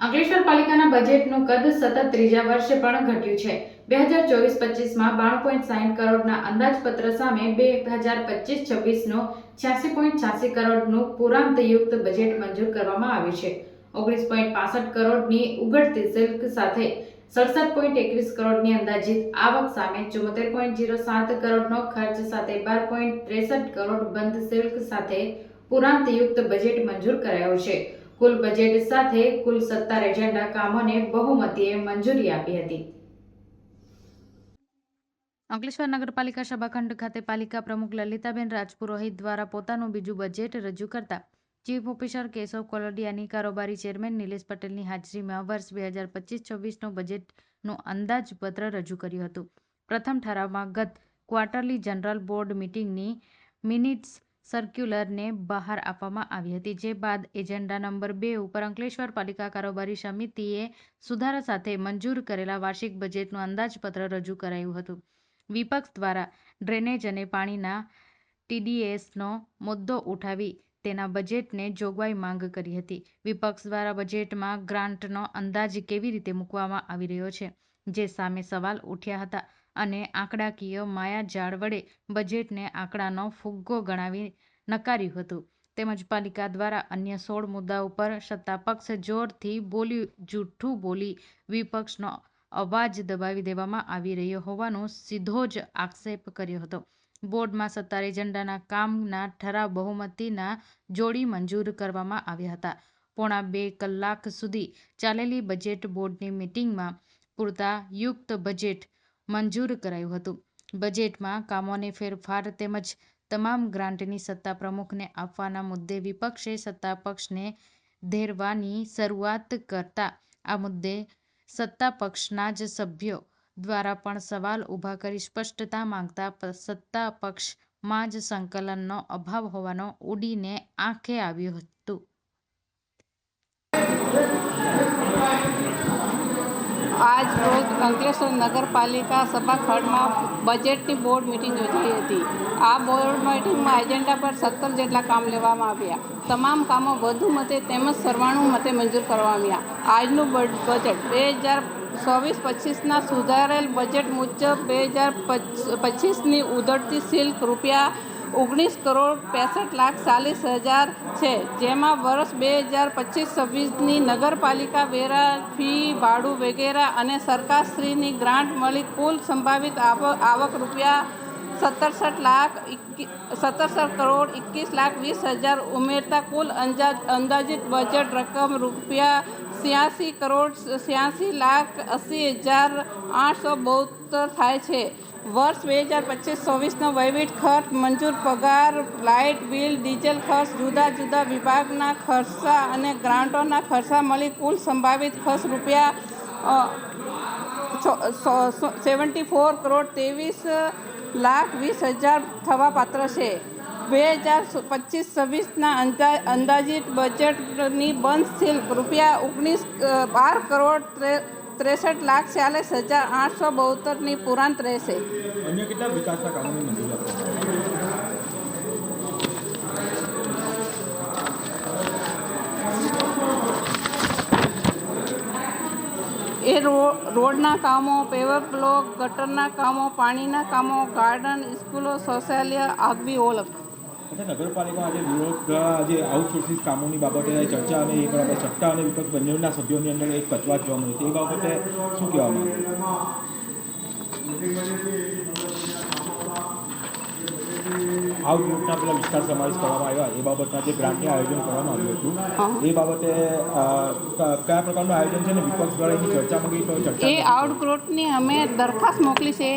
અંકલેશ્વર પાલિકાના બજેટનું કદ સતત ત્રીજા વર્ષે પણ ઘટ્યું છે. બે હજાર ચોવીસ પચીસમાં બાણું પોઈન્ટ સાહીઠ કરોડના અંદાજપત્ર સામે બે હજાર પચીસ છવ્વીસનો છ્યાસી પોઈન્ટ છ્યાસી કરોડનું પુરાંતયુક્ત બજેટ મંજૂર કરવામાં આવ્યું છે. ઓગણીસ પોઈન્ટ પાસઠ કરોડની ઉઘડતી સિલ્ક સાથે સડસઠ પોઈન્ટ એકવીસ કરોડની અંદાજિત આવક સામે ચુમ્મોતેર પોઈન્ટ જીરો સાત કરોડનો ખર્ચ સાથે બાર પોઈન્ટ ત્રેસઠ કરોડ બંધ સિલ્ક સાથે પુરાંતયુક્ત બજેટ મંજૂર કરાયો છે. કુલ બજેટ સાથે કુલ સત્તર એજન્ડા કામોને બહુમતીએ મંજૂરી આપી હતી. અંકલેશ્વર નગરપાલિકા સભાખંડ ખાતે પાલિકા પ્રમુખ લલિતાબેન રાજપુરોહિત દ્વારા પોતાનું બીજું બજેટ રજૂ કરતા ચીફ ઓફિસર કેશવ કોલડિયાની કારોબારી ચેરમેન નિલેશ પટેલની હાજરીમાં વર્ષ બે હજાર પચીસ છવ્વીસનું બજેટનું અંદાજપત્ર રજૂ કર્યું હતું. પ્રથમ ઠરાવમાં ગત ક્વાર્ટરલી જનરલ બોર્ડ મિટિંગની મિનિટ્સ સર્ક્યુલરને બહાર આપવામાં આવી હતી, જે બાદ એજન્ડા નંબર બે ઉપર અંકલેશ્વર પાલિકા કારોબારી સમિતિએ સુધારા સાથે મંજૂર કરેલા વાર્ષિક બજેટનું અંદાજપત્ર રજૂ કરાયું હતું. વિપક્ષ દ્વારા ડ્રેનેજ અને પાણીના ટીડીએસનો મુદ્દો ઉઠાવી તેના બજેટને જોગવાઈ માંગ કરી હતી. વિપક્ષ દ્વારા બજેટમાં ગ્રાન્ટનો અંદાજ કેવી રીતે મૂકવામાં આવી રહ્યો છે, જે સામે સવાલ ઉઠ્યા હતા અને આંકડાકીય માયાજાળ વડે બજેટને આંકડાનો ફુગ્ગો ગણાવી નકાર્યું હતું. તેમજ પાલિકા દ્વારા અન્ય સોળ મુદ્દા ઉપર સત્તાપક્ષ જોરથી બોલી જૂઠું બોલી વિપક્ષનો અવાજ દબાવી દેવામાં આવી રહ્યો હોવાનો સીધો જ આક્ષેપ કર્યો હતો. બોર્ડમાં સત્તાર એજન્ડાના કામના ઠરાવ બહુમતીના જોડી મંજૂર કરવામાં આવ્યા હતા. પોણા બે કલાક સુધી ચાલેલી બજેટ બોર્ડની મિટિંગમાં પૂરતા યુક્ત બજેટ મંજૂર કરાયું હતું. બજેટમાં કામોને ફેરફાર તેમજ તમામ ગ્રાન્ટની સત્તા પ્રમુખને આપવાના મુદ્દે વિપક્ષે સત્તાપક્ષને ધેરવાની શરૂઆત કરતા આ મુદ્દે સત્તાપક્ષના જ સભ્યો દ્વારા પણ સવાલ ઊભા કરી સ્પષ્ટતા માંગતા સત્તા સત્તાપક્ષમાં જ સંકલનનો અભાવ હોવાનો ઉડીને આંખે આવ્યું રોજ અંકલેશ્વર નગરપાલિકા સભાખંડમાં બજેટની બોર્ડ મિટિંગ યોજાઈ હતી. આ બોર્ડ મિટિંગમાં એજન્ડા પર સત્તર જેટલા કામ લેવામાં આવ્યા. તમામ કામો વધુ મતે તેમજ સરવાણું મતે મંજૂર કરવામાં આવ્યા. આજનું બજેટ બે હજાર ચોવીસ પચીસના સુધારેલ બજેટ મુજબ બે હજાર પચીસની ઉધડતી સિલ્ક રૂપિયા ઓગણીસ કરોડ પેંસઠ લાખ ચાલીસ હજાર છે. જેમાં વર્ષ બે હજાર પચીસ છવ્વીસની નગરપાલિકા વેરા ફી, ભાડું વગેરે અને સરકારશ્રીની ગ્રાન્ટ મળી કુલ સંભવિત આવક આવક રૂપિયા સત્તરસઠ લાખ સત્તરસઠ કરોડ એકવીસ લાખ વીસ હજાર ઉમેરતા કુલ અંદાજ, અંદાજિત બજેટ રકમ રૂપિયા છ્યાસી કરોડ છ્યાસી લાખ અસી હજાર આઠસો બોતેર થાય છે. વર્ષ બે હજાર પચીસ ચોવીસનો વહીવટ ખર્ચ, મંજૂર પગાર, લાઇટ બિલ, ડીઝલ ખર્ચ, જુદા જુદા વિભાગના ખર્ચા અને ગ્રાન્ટોના ખર્ચા મળી કુલ સંભવિત ખર્ચ રૂપિયા સેવન્ટી ફોર કરોડ ત્રેવીસ લાખ વીસ હજાર થવા પાત્ર છે. બે હજાર પચીસ, છવ્વીસના અંદા, અંદાજિત બજેટની બંધ સીલ રૂપિયા ઓગણીસ બાર કરોડ ત્રેસઠ લાખ ચાલીસ હજાર આઠસો બોતેરની પુરાંત રહેશે. અન્ય કેટલા વિકાસના કામોની મંજૂરી રોડના કામો પેવર બ્લોક ગટરના કામો, પાણીના કામો ગાર્ડન સ્કૂલો શૌચાલય આગવી ઓળખ અચ્છા નગરપાલિકામાં આજે વિરોધ આજે આઉટસોર્સિંગ કામોની બાબતે ચર્ચા અને એ બરાબર સત્તા અને વિપક્ષ બંનેના સભ્યોની અંદર એક કચવાટ જોવા મળી એ બાબતે શું કહેવા માંગો? આઉટલુકના પેલા વિસ્તાર સમાવેશ કરવામાં આવ્યા. એ બાબતના જે ગ્રાન્ટનું આયોજન કરવામાં આવ્યું હતું. એ બાબતે કયા પ્રકારનું આયોજન છે ને? વિપક્ષ દ્વારા એની ચર્ચા માંગી તો ચર્ચા એ આઉટગ્રોટની અમે દરખાસ્ત મોકલી છે.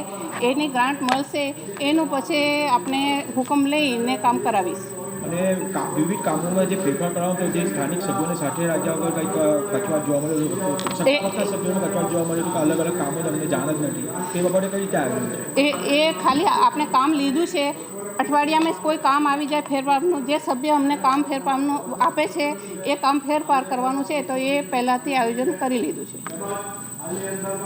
એની ગ્રાન્ટ મળશે. એનું પછી આપણે હુકમ લઈને કામ કરાવીશ. અને વિવિધ કામોમાં જે ફેરફાર કરાવો તો જે સ્થાનિક સભ્યોને સાથે રાખ્યા વગર કંઈક કચવાટ જોવા સત્તાપક્ષના સભ્યોને કચવાટ જોવા મળ્યું કે અલગ અલગ કામો તમને જાણ જ નથી. તે બાબતે કઈ રીતે આવ્યું છે? એ એ ખાલી આપણે કામ લીધું છે. અઠવાડિયામાં કોઈ કામ આવી જાય ફેરફારનું, જે સભ્ય અમને કામ ફેરફારનું આપે છે, એ કામ ફેરફાર કરવાનું છે, તો એ પહેલાંથી આયોજન કરી લીધું છે.